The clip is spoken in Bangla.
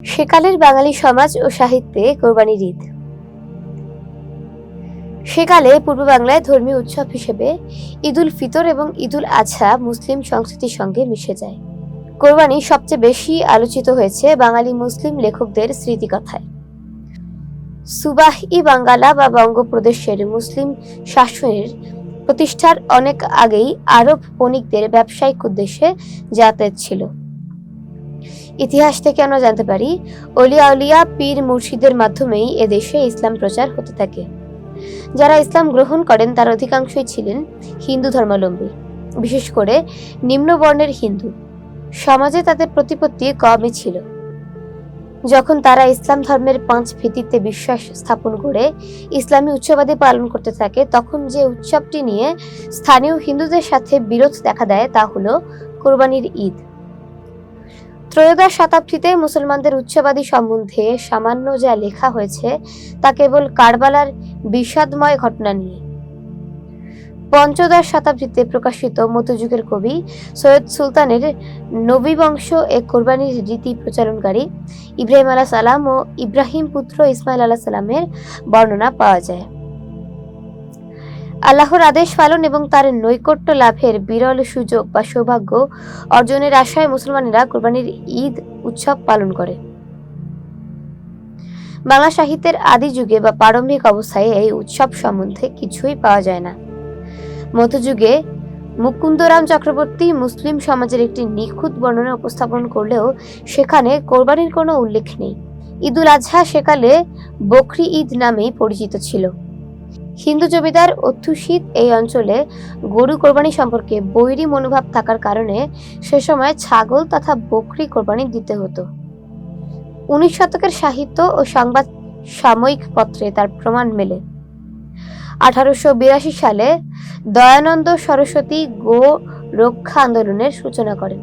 সেকালের বাঙালি সমাজ ও সাহিত্যে কোরবানির ঈদ। সেকালে পূর্ব বাংলায় ধর্মীয় উৎসব হিসেবে ঈদুল ফিতর এবং ঈদুল আজহা মুসলিম সংস্কৃতির সঙ্গে মিশে যায়। কোরবানি সবচেয়ে বেশি আলোচিত হয়েছে বাঙালি মুসলিম লেখকদের স্মৃতিকথায়। সুবাহ ই বাঙ্গালা বা বঙ্গপ্রদেশের মুসলিম শাসনের প্রতিষ্ঠার অনেক আগেই আরব বণিকদের ব্যবসায়িক উদ্দেশ্যে যাতায়াত ছিল। ইতিহাস থেকে আমরা জানতে পারি? অলিয়া অলিয়া পীর মুর্শিদের মাধ্যমেই এদেশে ইসলাম প্রচার হতে থাকে। যারা ইসলাম গ্রহণ করেন, তার অধিকাংশই ছিলেন হিন্দু ধর্মাবলম্বী। বিশেষ করে নিম্নবর্ণের হিন্দু। সমাজে তাদের প্রতিপত্তি কমই ছিল। যখন তারা ইসলাম ধর্মের পাঁচ ভিত্তিতে বিশ্বাস স্থাপন করে ইসলামী উৎসবাদি পালন করতে থাকে, তখন যে উৎসবটি নিয়ে স্থানীয় হিন্দুদের সাথে বিরোধ দেখা দেয় তা হলো কোরবানির ঈদ। ত্রয়োদশ শতাব্দীতে মুসলমানদের উচ্চবাদী সম্বন্ধে সামান্য যা লেখা হয়েছে, তা কেবল কারবালার বিষাদময় ঘটনা নিয়ে। পঞ্চদশ শতাব্দীতে প্রকাশিত মধ্যযুগের কবি সৈয়দ সুলতানের নবী বংশ এ কোরবানির রীতি প্রচারণকারী ইব্রাহিম আলাহ সালাম ও ইব্রাহিম পুত্র ইসমাইল আলাহ সালামের বর্ণনা পাওয়া যায়। আল্লাহর আদেশ পালন এবং তার নৈকট্য লাভের বিরল সুযোগ বা সৌভাগ্য অর্জনের আশায় মুসলমানেরা কোরবানির ঈদ উৎসব পালন করে। বাংলা সাহিত্যের আদি যুগে বা প্রারম্ভিক অবস্থায় এই উৎসব সম্বন্ধে কিছুই পাওয়া যায় না। মধ্যযুগে মুকুন্দরাম চক্রবর্তী মুসলিম সমাজের একটি নিখুঁত বর্ণনা উপস্থাপন করলেও সেখানে কোরবানির কোনো উল্লেখ নেই। ঈদুল আজহা সেকালে বকরি ঈদ নামেই পরিচিত ছিল। হিন্দু জমিদার অধ্যুষিত এই অঞ্চলে গরু কোরবানি সম্পর্কে বৈরী মনোভাব থাকার কারণে সে সময় ছাগল তথা বকরি কোরবানি দিতে হতো। উনিশ শতকের সাহিত্য ও সংবাদ সাময়িক পত্রে তার প্রমাণ মেলে। আঠারোশো বিরাশি সালে দয়ানন্দ সরস্বতী গো রক্ষা আন্দোলনের সূচনা করেন।